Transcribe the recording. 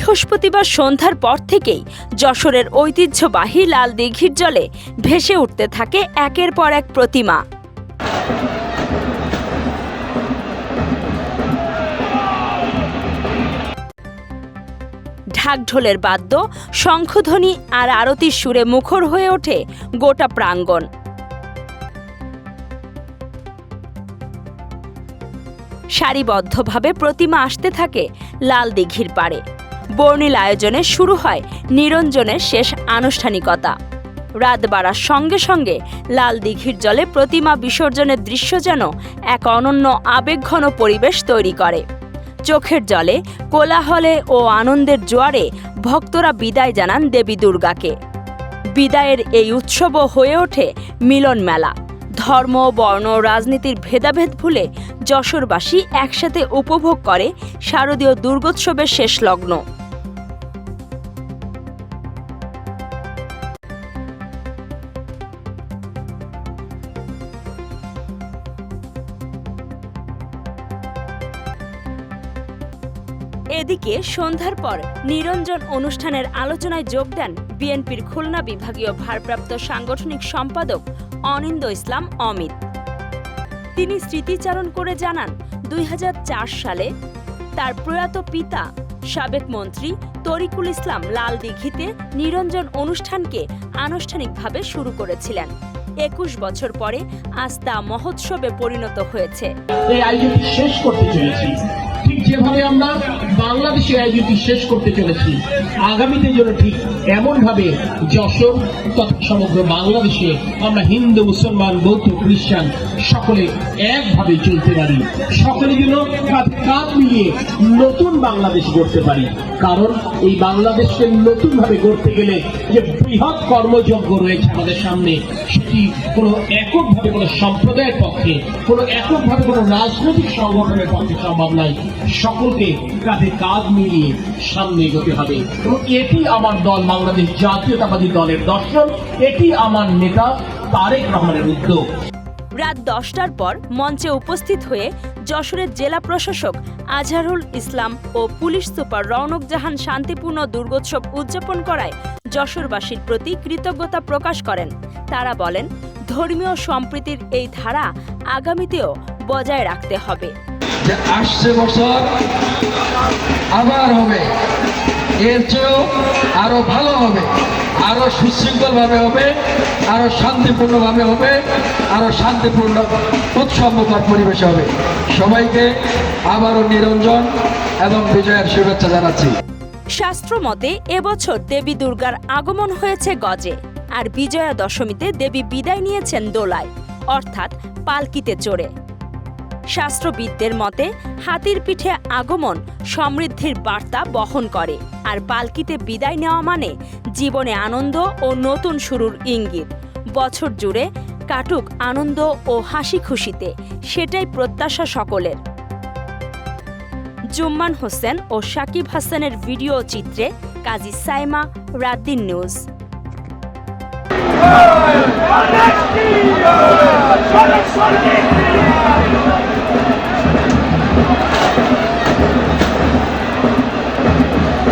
বৃহস্পতিবার সন্ধ্যার পর থেকেই যশোরের ঐতিহ্যবাহী লাল দিঘির জলে ভেসে উঠতে থাকে একের পর এক প্রতিমা। ঢাকঢোলের বাদ্য, শঙ্খধ্বনি আর আরতির সুরে মুখর হয়ে ওঠে গোটা প্রাঙ্গণ। সারিবদ্ধভাবে প্রতিমা আসতে থাকে লাল দিঘির পাড়ে। বর্ণিল আয়োজনে শুরু হয় নিরঞ্জনের শেষ আনুষ্ঠানিকতা। রাত বাড়ার সঙ্গে সঙ্গে লাল দিঘির জলে প্রতিমা বিসর্জনের দৃশ্য যেন এক অনন্য আবেগঘন পরিবেশ তৈরি করে। চোখের জলে, কোলাহলে ও আনন্দের জোয়ারে ভক্তরা বিদায় জানান দেবী দুর্গাকে। বিদায়ের এই উৎসবও হয়ে ওঠে মিলন মেলা। ধর্ম, বর্ণ, রাজনীতির ভেদাভেদ ভুলে যশোরবাসী একসাথে উপভোগ করে শারদীয় দুর্গোৎসবের শেষ লগ্ন। এদিকে সন্ধ্যার পর নিরঞ্জন অনুষ্ঠানের আলোচনায় যোগ দেন বিএনপির খুলনা বিভাগীয় ভারপ্রাপ্ত সাংগঠনিক সম্পাদক অনিন্দ ইসলাম অমিত। তিনি স্মৃতিচারণ করে জানান, দুই হাজার চার সালে তার প্রয়াত পিতা, সাবেক মন্ত্রী তরিকুল ইসলাম লাল দিঘিতে নিরঞ্জন অনুষ্ঠানকে আনুষ্ঠানিকভাবে শুরু করেছিলেন। একুশ বছর পরে আজ তা মহোৎসবে পরিণত হয়েছে। ঠিক যেভাবে আমরা বাংলাদেশের আয়োজনটি শেষ করতে চলেছি, আগামীতে যেন ঠিক এমন ভাবে যশোর তথা সমগ্র বাংলাদেশে আমরা হিন্দু, মুসলমান, বৌদ্ধ, খ্রিস্টান সকলে একভাবে চলতে পারি। সকলে যেন কাঁধে কাঁধ মিলিয়ে নতুন বাংলাদেশ গড়তে পারি। কারণ এই বাংলাদেশকে নতুন ভাবে গড়তে গেলে যে বৃহৎ কর্মযজ্ঞ রয়েছে আমাদের সামনে সেটি কোনো এককভাবে কোনো সম্প্রদায়ের পক্ষে, কোনো এককভাবে কোনো রাজনৈতিক সংগঠনের পক্ষে সম্ভব নাই সকলকে কাঁধে কাঁধ মিলিয়ে সামনে এগোতে হবে। এবং এটি আমার দল, বাংলাদেশ জাতীয়তাবাদী দলের দর্শন। এটি আমার নেতা তারেক রহমানের উদ্যোগ। রাত দশটার পর মঞ্চে উপস্থিত হয়ে যশোরের জেলা প্রশাসক আজহারুল ইসলাম ও পুলিশ সুপার রৌনক জাহান শান্তিপূর্ণ দুর্গোৎসব উদযাপন করায় যশোরবাসীর প্রতি কৃতজ্ঞতা প্রকাশ করেন। তারা বলেন, ধর্মীয় সম্প্রীতির এই ধারা আগামীতেও বজায় রাখতে হবে। আসছে বছর, আবার হবে। এর চেয়েও আরও ভালো হবে, আরও সুশৃঙ্খলভাবে হবে, আরও শান্তিপূর্ণভাবে হবে, আরও শান্তিপূর্ণ, উৎসবমুখর পরিবেশ হবে। সবাইকে আবারও নিরঞ্জন এবং বিজয়ের শুভেচ্ছা জানাচ্ছি। শাস্ত্র মতে এবছর দেবী দুর্গার আগমন হয়েছে গজে, আর বিজয়া দশমীতে দেবী বিদায় নিয়েছেন দোলায়, অর্থাৎ পালকিতে চড়ে। শাস্ত্রবিদদের মতে হাতির পিঠে আগমন সমৃদ্ধির বার্তা বহন করে আর পালকিতে বিদায় নেওয়া মানে জীবনে আনন্দ ও নতুন শুরুর ইঙ্গিত বছর জুড়ে কাটুক আনন্দ ও হাসি খুশিতে সেটাই প্রত্যাশা সকলের জুম্মান হোসেন ও সাকিব হাসানের ভিডিও চিত্রে কাজী সাইমা রাদ্দিন নিউজ